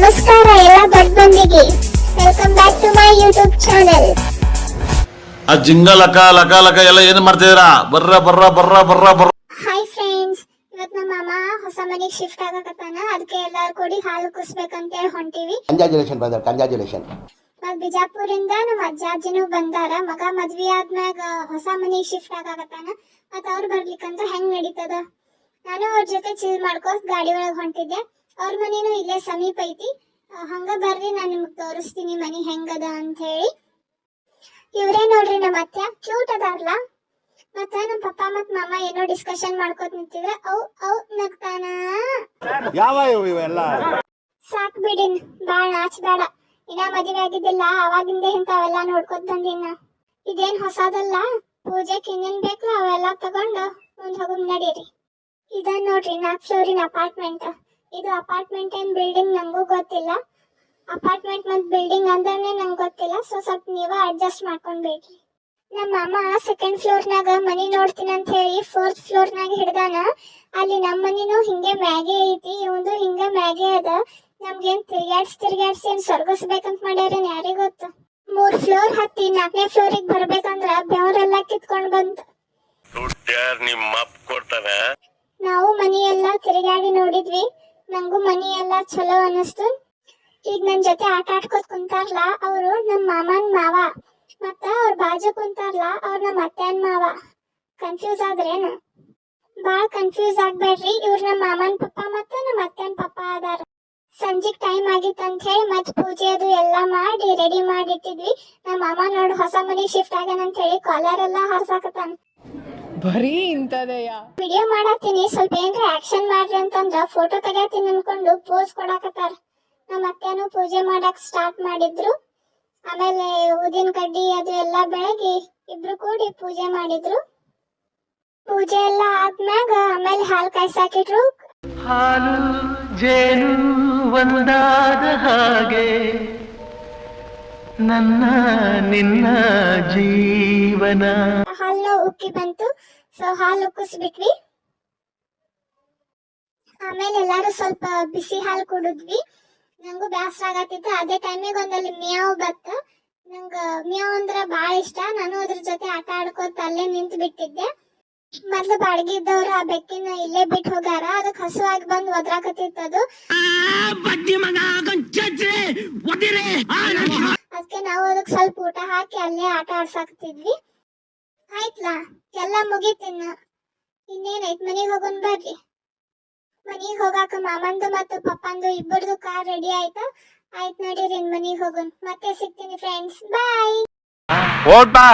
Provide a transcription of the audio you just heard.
ನಮಸ್ಕಾರ ಎಲ್ಲ ಬಂದಿಗೆ welcome back to my YouTube channel ಆ ಜಿಂಗ ಲಕ ಲಕ ಲಕ ಎಲ್ಲ ಏನ್ ಮಾಡ್ತಿದ್ದೀರಾ? ಬರ್ರ ಬರ್ರ ಬರ್ರ ಬರ್ರ ಬರ್ರ. ಹಾಯ್ ಫ್ರೆಂಡ್ಸ್ ಇವತ್ ನಮ್ಮ ಮಾಮ ಹೊಸ ಮನೆಗೆ ಶಿಫ್ಟ್ ಆಗಕತ್ತಾನ ಅದಕ್ಕೆ ಎಲ್ಲಾರು ಕೂಡಿ ಹಾಲು ಕುಸ್ಬೇಕಂತ ಹೇಳಿ ಹೊಂಟಿವಿ. ಕಂಗ್ರಾಚುಲೇಷನ್ ಬ್ರದರ್ ಕಂಗ್ರಾಚುಲೇಷನ್ ಮತ್ ಬಿಜಾಪುರಿಂದ ನಮ್ಮ ಅಜ್ಜ ಅಜ್ಜಿನೂ ಬಂದಾರ ಮಗ ಮದ್ವಿ ಆದ್ಮ್ಯಾಗ ಹೊಸ ಮನೆಗೆ ಶಿಫ್ಟ್ ಆಗಾಕತ್ತಾನ ಮತ್ ಅವ್ರು ಬರ್ಲಿಕ್ಕಂದ್ರ ಹೆಂಗ್ ನಡೀತದ? ನಾನು ಅವ್ರ ಜೊತೆ ಚಿಲ್ ಮಾಡ್ಕೋತ ಗಾಡಿ ಒಳಗ್ ಹೊಂಟಿದ್ದೆ. ಅವ್ರ ಮನೇನು ಇಲ್ಲೇ ಸಮೀಪ ಐತಿ. ಹಂಗ ಬರ್ರಿ ನಾನು ನಿಮ್ಗೆ ತೋರಿಸ್ತೀನಿ ಮನಿ ಹೆಂಗದ ಅಂತ ಹೇಳಿ ಇವ್ರೇ ನೋಡ್ರಿ ನಮ್ಮ ಅತ್ಯ ಕ್ಯೂಟ್ ಅದಾರ್ಲ? ಮತ್ತ ನಮ್ಮ ಪಪ್ಪ ಮತ್ ಮಾಮ ಏನೋ ಡಿಸ್ಕಷನ್ ಮಾಡ್ಕೋತ ನಿಂತಿದ್ರೆ ಅವ್ ಅವ್ ನಗ್ತಾನ. ಯಾವ ಇವು ಇವೆಲ್ಲ? ಸಾಕ್ ಬಿಡಿನ್ ಬಾಳ ನಾಚ್ ಬೇಡ ಇನ್ನ ಮದುವೆ ಆಗಿದ್ದಿಲ್ಲ ಅವಾಗಿಂದ ಇಂಥವೆಲ್ಲ ನೋಡ್ಕೊತ ಬಂದಿನ ಇದೇನ್ ಹೊಸದಲ್ಲ? ಪೂಜೆಕ್ ಇನ್ನೇನ್ ಬೇಕಲ್ಲ ಅವೆಲ್ಲ ತಗೊಂಡು ಮುಂದ್ ಹೋಗಿ ನಡೀರಿ. ಇದನ್ ನೋಡ್ರಿ ನಾಲ್ಕು ಫ್ಲೋರಿನ ಅಪಾರ್ಟ್ಮೆಂಟ್ ಇದು ಅಪಾರ್ಟ್ಮೆಂಟ್ ಏನ್ ಬಿಲ್ಡಿಂಗ್ ನಂಗೂ ಗೊತ್ತಿಲ್ಲ. ಅಪಾರ್ಟ್ಮೆಂಟ್ ಮತ್ತೆ ಬಿಲ್ಡಿಂಗ್ ಅಂದ್ರೆ ನಂಗೆ ಗೊತ್ತಿಲ್ಲ. ಸೊ ಸ್ವಲ್ಪ ನೀವ ಅಡ್ಜಸ್ಟ್ ಮಾಡ್ಕೊಂಡ್ ಬಿಡ್ರಿ ನಮ್ಮ ಅಮ್ಮ ಸೆಕೆಂಡ್ ಫ್ಲೋರ್ನಾಗ ಮನಿ ನೋಡ್ತೀನಿ ಅಂತ ಹೇಳಿ ಫೋರ್ತ್ ಫ್ಲೋರ್ನಾಗ ಹಿಡ್ದಾನ. ಅಲ್ಲಿ ನಮ್ಮ ಮನಿನೂ ಹಿಂಗೆ ಮ್ಯಾಗೆ ಐತಿ. ಇವಂದು ಹಿಂಗೆ ಮ್ಯಾಗೆ ಅದ. ನಮ್ಗೇನ್ ತಿರ್ಗಾಡ್ಸ್ ತಿರ್ಗಾಡ್ಸಿ ಏನ್ ಸ್ವರ್ಗಿಸ್ಬೇಕಂತ ಮಾಡ್ಯಾರೇನ್ ಯಾರಿಗ್ ಗೊತ್ತು? ಮೂರ್ ಫ್ಲೋರ್ ಹತ್ತಿ ನಾಲ್ಕನೇ ಫ್ಲೋರಿಗೆ ಬರ್ಬೇಕಂದ್ರ ಬೆವರೆಲ್ಲ ಕಿತ್ಕೊಂಡ್ ಬಂತು ನಾವು ಮನೆಯೆಲ್ಲ ಎಲ್ಲ ತಿರುಗಾಡಿ ನೋಡಿದ್ವಿ. ನಂಗೂ ಮನಿ ಎಲ್ಲ ಚಲೋ ಅನಿಸ್ತು. ಈಗ ನನ್ ಜೊತೆ ಆಟ ಆಡ್ಕೋತ ಕುಂತಾರಲ್ಲ ಅವರು ನಮ್ಮ ಮಾಮನ್ ಮಾವ. ಮತ್ತ ಅವ್ರ ಬಾಜು ಕುಂತಾರಲ್ಲ ಅವ್ರ ನಮ್ಮ ಅತ್ತೆನ್ ಮಾವ. ಕನ್ಫ್ಯೂಸ್ ಆದ್ರೇನು? ಬಾಳ ಕನ್ಫ್ಯೂಸ್ ಆಗ್ಬೇಡ್ರಿ. ಇವ್ರ ನಮ್ಮ ಮಾಮನ್ ಪಪ್ಪ ಮತ್ತ ನಮ್ಮ ಅತ್ತೆನ್ ಪಪ್ಪ ಅದಾರ. ಸಂಜಿಗ್ ಟೈಮ್ ಆಗಿತ್ತು ಅಂತ ಹೇಳಿ ಮತ್ ಪೂಜೆ ಅದು ಎಲ್ಲ ಮಾಡಿ ರೆಡಿ ಮಾಡಿಟ್ಟಿದ್ವಿ. ನಮ್ಮ ಮಾಮ ನೋಡ್ ಹೊಸ ಮನಿ ಶಿಫ್ಟ್ ಆಗ್ಯಾನ ಅಂತ ಹೇಳಿ ಕಾಲರ್ ಎಲ್ಲ ಹಾರ್ಸಾಕತ್ತಾನ. ಬರೀ ಇಂಥದೆಯಾ? ವಿಡಿಯೋ ಮಾಡತ್ತೀನಿ ಸ್ವಲ್ಪ ಏನ್ರ ಆಕ್ಷನ್ ಮಾಡ್ರಿ ಅಂತಂದ್ರ ಫೋಟೋ ತೆಗಿತೀನಿ ಅನ್ಕೊಂಡು ಪೋಸ್ ಕೊಡಾಕತ್ತಾರ. ನಮ್ಮ ಅತ್ತೆನೂ ಪೂಜೆ ಮಾಡಕ್ ಸ್ಟಾರ್ಟ್ ಮಾಡಿದ್ರು. ಆಮೇಲೆ ಊದಿನ ಕಡ್ಡಿ ಅದು ಎಲ್ಲ ಬೆಳಗಿ ಇಬ್ರು ಕೂಡಿ ಪೂಜೆ ಮಾಡಿದ್ರು. ಪೂಜೆ ಎಲ್ಲ ಆದ್ಮ್ಯಾಗ ಆಮೇಲೆ ಹಾಲ್ ಕಾಯ್ಸಾಕಿಟ್ರು. ಹಾಲು ಜೇನು ಒಂದಾದ ಹಾಗೆ ನನ್ನ ನಿನ್ನ ಜೀವನ. ಹಾಲು ಉಕ್ಕಿ ಬಂತು. ಸೊ ಹಾಲು ಉಕ್ಕಿಸ್ಬಿಟ್ವಿ ಆಮೇಲೆ ಎಲ್ಲಾರು ಸ್ವಲ್ಪ ಬಿಸಿ ಹಾಲು ಕುಡಿದ್ವಿ. ನಂಗೂ ಬ್ಯಾಸರ ಆಗತ್ತಿತ್ತು. ಅದೇ ಟೈಮಿಗೆ ಒಂದಲ್ಲಿ ಮಿಯಾವ್ ಬತ್ತ ನಂಗ ಮಿಯಾವ್ ಅಂದ್ರ ಬಾಳ ಇಷ್ಟ. ನಾನು ಅದ್ರ ಜೊತೆ ಆಟ ಆಡ್ಕೋತ ಅಲ್ಲೇ ನಿಂತು ಬಿಟ್ಟಿದ್ದೆ ಮೊದ್ಲು ಬಾಡಿಗೆ ಇದ್ದವ್ರು ಆ ಬೆಕ್ಕಿನ ಇಲ್ಲೇ ಬಿಟ್ಟು ಹೋಗಾರ ಅದಕ್ಕೆ ಹಸುವಾಗಿ ಬಂದು ಒದ್ರಾಕತ್ತಿತ್ತು ಅದು. ಅದಕ್ಕೆ ನಾವು ಅದಕ್ಕೆ ಸ್ವಲ್ಪ ಊಟ ಹಾಕಿ ಅಲ್ಲೇ ಆಟ ಆಡ್ಸಾಕ್ತಿದ್ವಿ. ಆಯ್ತ್ಲಾ? ಎಲ್ಲ ಮುಗೀತಿನ್ನ. ಇನ್ನೇನೈತ್ ಮನೆಗೆ ಹೋಗೋಣ ಬರ್ರಿ. ಮನೆಗೆ ಹೋಗಾಕ ಮಾಮಂದು ಮತ್ತು ಪಪ್ಪಂದು ಇಬ್ಬರದು ಕಾರ್ ರೆಡಿ ಆಯ್ತು? ಆಯ್ತ್ ನೋಡಿರಿ ಮನೆಗೆ ಹೋಗೋಣ ಮತ್ತೆ ಸಿಗ್ತೀನಿ ಫ್ರೆಂಡ್ಸ್ ಬಾಯ್ ಬಾ